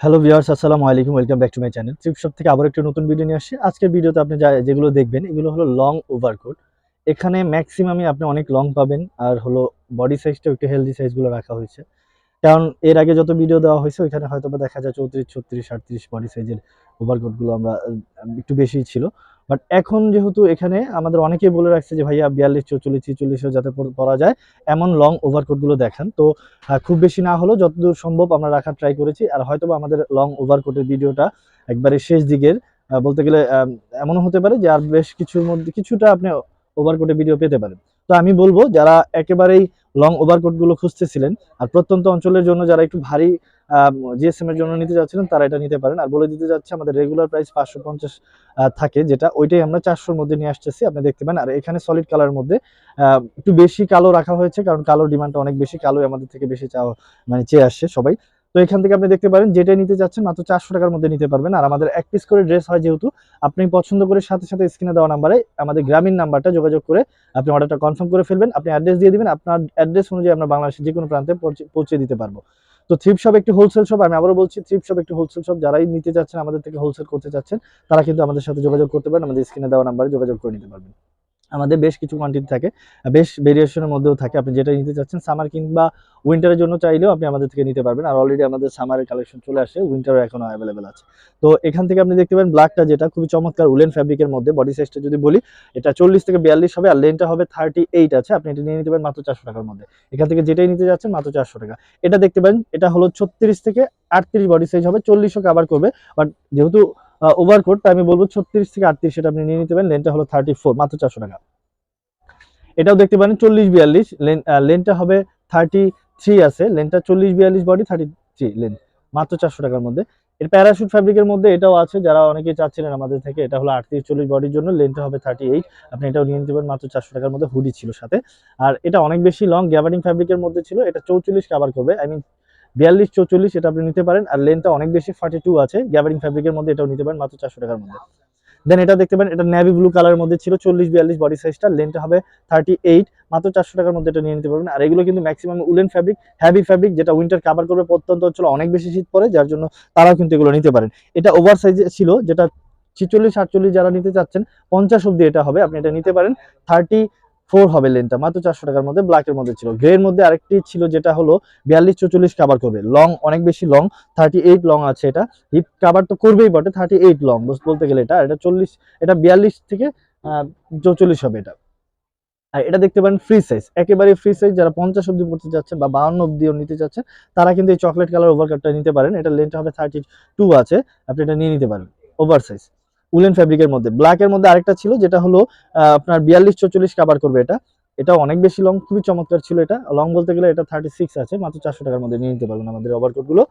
Hello viewers আসসালামু আলাইকুম welcome back to my channel trip shop থেকে আবার একটি নতুন ভিডিও নিয়ে আসছি। আজকের ভিডিওতে আপনি যা যেগুলো দেখবেন, এগুলো হলো লং ওভারকোট এখানে ম্যাক্সিমামই আপনি অনেক লং পাবেন, আর হলো বডি সাইজটাও একটু হেলদি সাইজগুলো রাখা হয়েছে। কারণ এর আগে যত ভিডিও দেওয়া হয়েছে, ওইখানে হয়তো বা দেখা যায় চৌত্রিশ, ছত্রিশ, আটত্রিশ বডি সাইজের ওভারকোটগুলো আমরা একটু বেশি ছিল। বাট এখন যেহেতু এখানে আমাদের অনেকেই বলে রাখছে যে, ভাইয়া বিয়াল্লিশ, চৌচল্লিশ ছিচল্লিশও যাতে পর- যায়, এমন লং ওভারকোটগুলো দেখান। তো খুব বেশি না হলেও যতদূর সম্ভব আমরা রাখার ট্রাই করেছি। আর হয়তো আমাদের লং ওভারকোটের ভিডিওটা একবারে শেষ দিকের বলতে গেলে এমনও হতে পারে যে, আর বেশ কিছুর মধ্যে, কিছুটা আপনি ওভারকোটের ভিডিও পেতে পারেন। তো আমি বলব, যারা একেবারেই লং ওভারকোটগুলো খুঁজতেছিলেন। আর প্রত্যন্ত অঞ্চলের জন্য যারা একটু ভারী জিএসএম এর জন্য নিতে যাচ্ছিলেন, তারা এটা নিতে পারেন। আর বলে দিতে যাচ্ছে, আমাদের রেগুলার প্রাইস পাঁচশো পঞ্চাশ থাকে, যেটা ওইটাই আমরা চারশোর মধ্যে নিয়ে আসতেছি, আপনি দেখতে পান আর এখানে সলিড কালার মধ্যে একটু বেশি কালো রাখা হয়েছে, কারণ কালোর ডিমান্ডটা অনেক বেশি কালো আমাদের থেকে বেশি চাওয়া মানে চেয়ে আসছে সবাই। তো এখান থেকে আপনি দেখতে পারেন যেটাই নিতে যাচ্ছেন মাত্র চারশো টাকার মধ্যে নিতে পারবেন। আর আমাদের এক পিস করে ড্রেস হয় যেহেতু, আপনি পছন্দ করে সাথে সাথে স্ক্রিনে দেওয়া নাম্বারে আমাদের গ্রামীণ নাম্বারটা যোগাযোগ করে আপনি অর্ডারটা কনফার্ম করে ফেলবেন। আপনি অ্যাড্রেস দিয়ে দিবেন, আপনার অ্যাড্রেস অনুযায়ী আমরা বাংলাদেশের যে কোনো প্রান্তে পৌঁছে দিতে পারব। তো থ্রিপ শপ একটি হোলসেল শপ আমি আবারও বলছি থ্রিপ শপ একটি হোলসেল শপ যারাই নিতে চাচ্ছেন, আমাদের থেকে হোলসেল করতে চাচ্ছেন, তারা কিন্তু আমাদের সাথে যোগাযোগ করতে পারেন, আমাদের স্ক্রিনে দেওয়া নাম্বারে যোগাযোগ করে নিতে পারবেন। আমাদের বেশ কিছু কোয়ান্টিটি থাকে বেশ ভেরিয়েশনের মধ্যেও থাকে। আপনি যেটা নিতে চাচ্ছেন সামার কিংবা উইন্টারের জন্য চাইলেও আপনি আমাদের থেকে নিতে পারবেন। আর অলরেডি আমাদের সামারের কালেকশন চলে আসে উইন্টারও এখনও অ্যাভেলেবেল আছে। তো এখান থেকে আপনি দেখতে পাবেন ব্ল্যাকটা যেটা খুবই চমৎকার উলেন ফ্যাব্রিকের মধ্যে বডি সাইজটা যদি বলি, এটা চল্লিশ থেকে বিয়াল্লিশ হবে আর লেনটা হবে থার্টি এইট আছে। আপনি এটা নিয়ে নিতে পারেন মাত্র চারশো টাকার মধ্যে। এখান থেকে যেটাই নিতে যাচ্ছেন মাত্র চারশো টাকা। এটা দেখতে পারেন, এটা হলো ছত্রিশ থেকে আটত্রিশ বডি সাইজ হবে, চল্লিশও কাভার করবে। বাট যেহেতু ওভারকোট আমি বলব ছত্রিশ থেকে আটত্রিশ সেটা আপনি নিয়ে নিতে পারেন। লেনটা হলো থার্টি ফোর মাত্র চারশো টাকা। এটাও দেখতে পারেন চল্লিশ বিয়াল্লিশ লেন লেনটা হবে থার্টি থ্রি আছে লেনটা চল্লিশ বিয়াল্লিশ বডি থার্টি থ্রি লেন মাত্র চারশো টাকার মধ্যে। এর প্যারাশুট ফ্যাব্রিকের মধ্যে এটাও আছে। যারা অনেকে চাচ্ছিলেন আমাদের থেকে, এটা হলো আটত্রিশ চল্লিশ বডির জন্য লেনটা হবে থার্টি এইট আপনি এটাও নিয়ে নিতে পারেন, মাত্র চারশো টাকার মধ্যে হুডি ছিল সাথে। আর এটা অনেক বেশি লং গ্যাবারিং ফ্যাব্রিকের মধ্যে ছিল। এটা চৌচল্লিশ কাভার করবে। আই মিন বিয়াল্লিশ চৌচল্লিশ এটা আপনি নিতে পারেন, আর লেনটা অনেক বেশি ফার্টি টু আছে গ্যাবারিং ফ্যাব্রিকের মধ্যে এটাও নিতে পারেন, মাত্র চারশো টাকার মধ্যে। দেন এটা দেখতে পারেন, এটা নেভি ব্লু কালারের মধ্যে ছিল, চল্লিশ বিয়াল্লিশ বডি সাইজটা লেনটা হবে থার্টি এইট মাত্র চারশো টাকার মধ্যে এটা নিয়ে নিতে পারবেন। আর এগুলো কিন্তু maximum woollen fabric heavy fabric যেটা উইন্টার কাভার করবে, প্রত্যন্ত অঞ্চলে অনেক বেশি শীত পড়ে, যার জন্য তারাও কিন্তু এগুলো নিতে পারেন। এটা ওভার সাইজে ছিল, যেটা ছিচল্লিশ আটচল্লিশ যারা নিতে চাচ্ছেন, পঞ্চাশ অব্দি এটা হবে, আপনি এটা নিতে পারেন। থার্টি ফোর হবে লেনটা মাত্র চারশো টাকার মধ্যে ব্ল্যাকের মধ্যে ছিল। গ্রের মধ্যে আরেকটি ছিল যেটা হলো বিয়াল্লিশ চৌচল্লিশ কাবার করবে। লং অনেক বেশি লং থার্টি এইট লং আছে এটা। হিপ কাবার তো করবেই বটে থার্টি এইট লং বলতে গেলে এটা এটা চল্লিশ, এটা বিয়াল্লিশ থেকে চৌচল্লিশ হবে এটা। আর এটা দেখতে পারেন ফ্রি সাইজ একেবারে ফ্রি সাইজ যারা পঞ্চাশ অব্দি পড়তে যাচ্ছেন বা বাউন্ন অব্দিও নিতে চাচ্ছেন, তারা কিন্তু এই চকলেট কালার ওভারকাটটা নিতে পারেন। এটা লেন্থ হবে থার্টি টু আছে, আপনি এটা নিয়ে নিতে পারেন ওভার সাইজ উলেন ফ্যাব্রিকের মধ্যে। ব্ল্যাকের মধ্যে আরেকটা ছিল, যেটা হলো আপনার বিয়াল্লিশ চল্লিশ কাবার করবে এটা। এটা অনেক বেশি লং খুবই চমৎকার ছিল এটা। লং বলতে গেলে এটা থার্টি সিক্স আছে, মাত্র চারশো টাকার মধ্যে নিয়ে নিতে পারবেন আমাদের ওভারকোটগুলো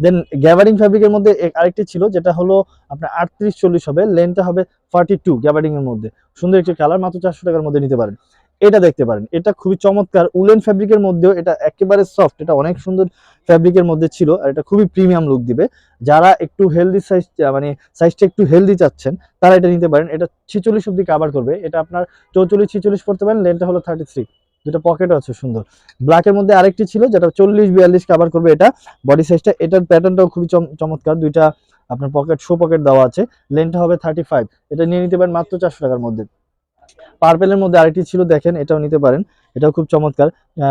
দেন গ্যাবারিং ফ্যাব্রিকের মধ্যে আরেকটি ছিল, যেটা হলো আপনার আটত্রিশ চল্লিশ হবে লেনটা হবে ফর্টি টু গ্যাবারিং এর মধ্যে। সুন্দর একটি কালার মাত্র চারশো টাকার মধ্যে নিতে পারেন। এটা দেখতে পারেন। এটা খুবই চমৎকার। উলেন ফ্যাব্রিকের মধ্যেও এটা একেবারে সফট এটা অনেক সুন্দর ফ্যাব্রিকের মধ্যে ছিল আর এটা খুবই প্রিমিয়াম লুক দিবে। যারা একটু হেলদি সাইজ মানে সাইজটা একটু হেলদি চাচ্ছেন, তারা এটা নিতে পারেন। এটা ছিচল্লিশ অব্দি কাভার করবে। এটা আপনার চৌচল্লিশ, ছিচল্লিশ পড়তে পারেন। লেনটা হলো থার্টি থ্রি যেটা পকেটও আছে সুন্দর। ব্ল্যাকের মধ্যে আরেকটি ছিল যেটা চল্লিশ, বিয়াল্লিশ কাভার করবে এটা। বডি সাইজটা এটার প্যাটার্নটাও খুবই চম- চমৎকার। দুইটা আপনার পকেট শো পকেট দেওয়া আছে। লেনটা হবে থার্টি ফাইভ এটা নিয়ে নিতে পারেন মাত্র চারশো টাকার মধ্যে। পার্পেলের মধ্যে আরেকটি ছিল, দেখেন এটাও নিতে পারেন। এটাও খুব চমৎকার।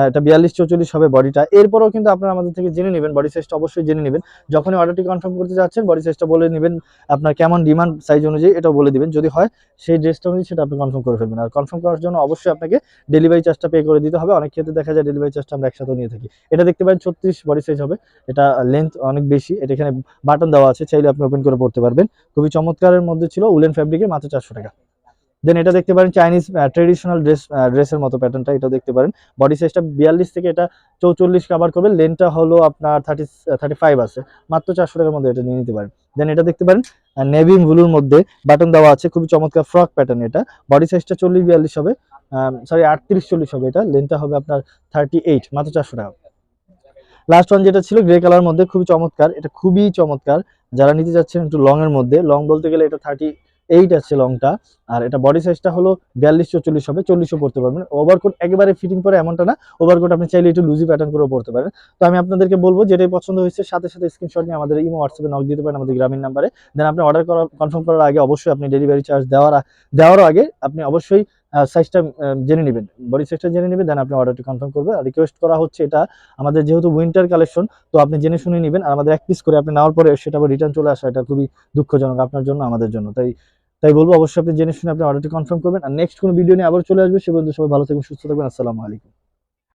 এটা বিয়াল্লিশ চৌচল্লিশ হবে বডিটা। এরপরেও কিন্তু আপনারা আমাদের থেকে জেনে নেবেন বডি সাইজটা অবশ্যই জেনে নেবেন। যখনই অর্ডারটি কনফার্ম করতে যাচ্ছেন বডি সাইজটা বলে নেবেন, আপনার কেমন ডিমান্ড সাইজ অনুযায়ী এটাও বলে দিবেন। যদি হয়, সেই ড্রেসটা অনুযায়ী সেটা আপনি কনফার্ম করে ফেলবেন। আর কনফার্ম করার জন্য অবশ্যই আপনাকে ডেলিভারি চার্জটা পে করে দিতে হবে। অনেক ক্ষেত্রে দেখা যায় ডেলিভারি চার্জটা আমরা একসাথে নিয়ে থাকি। এটা দেখতে পারেন ছত্রিশ বডি সাইজ হবে। এটা লেন্থ অনেক বেশি। এটা এখানে বাটন দেওয়া আছে, চাইলে আপনি ওপেন করে পড়তে পারবেন। খুবই চমৎকারের মধ্যে ছিল উলেন ফ্যাব্রিকে মাত্র চারশো টাকা। দেন এটা দেখতে পারেন চাইনিজ ট্রেডিশনাল ড্রেস ড্রেসের মতো প্যাটার্নটা এটা দেখতে পারেন। বডি সাইজটা বিয়াল্লিশ থেকে এটা চৌচল্লিশ কাভার করবে। লেনটা হলো আপনার থার্টি থার্টি ফাইভ আছে। মাত্র চারশো টাকার মধ্যে এটা নিয়ে নিতে পারেন। দেন এটা দেখতে পারেন নেভি ব্লুর মধ্যে বাটন দেওয়া আছে। খুবই চমৎকার ফ্রক প্যাটার্ন এটা। বডি সাইজটা চল্লিশ, বিয়াল্লিশ হবে। সরি আটত্রিশ, চল্লিশ হবে এটা। লেনটা হবে আপনার থার্টি এইট মাত্র চারশো টাকা। লাস্ট ওয়ান যেটা ছিল গ্রে কালার মধ্যে খুবই চমৎকার। এটা খুবই চমৎকার। যারা নিতে যাচ্ছেন একটু লং এর মধ্যে লং বলতে গেলে এটা থার্টি এইট আছে লংটা আর এটা বডি সাইজটা হলো বিয়াল্লিশশো চল্লিশ হবে, চল্লিশও পড়তে পারবেন। ওভারকোট একেবারে ফিটিং পরে এমনটা না ওভারকোট আপনি চাইলে একটু লুজি প্যাটার্ন করেও পড়তে পারেন। তো আমি আপনাদেরকে বলব, যেটাই পছন্দ হয়েছে, সাথে সাথে স্ক্রিনশট নিয়ে আমাদের ইমো হোয়াটসঅ্যাপে নক দিতে পারেন আমাদের গ্রামীণ নাম্বারে দেন আপনি অর্ডার করা কনফার্ম করার আগে অবশ্যই আপনি ডেলিভারি চার্জ দেওয়ার দেওয়ার আগে আপনি অবশ্যই সাইজটা জেনে নেবেন। বডি সাইজটা জেনে নেবেন দেন আপনি অর্ডারটি কনফার্ম করবেন। আর রিকোয়েস্ট করা হচ্ছে এটা, আমাদের যেহেতু উইন্টার কালেকশন তো আপনি জেনে শুনে নেবেন। আর আমাদের এক পিস করে আপনি নেওয়ার পরে সেটা আবার রিটার্ন চলে আসা, এটা খুবই দুঃখজনক আপনার জন্য, আমাদের জন্য। তাই তাই বলব, অবশ্যই আপনি জেনে শুনে আপনি অর্ডারটি কনফার্ম করবেন। আর নেক্সট কোনো ভিডিও নিয়ে আবার চলে আসবে, সে পর্যন্ত সবাই ভালো থাকবেন, সুস্থ থাকবেন, আসসালামু আলাইকুম।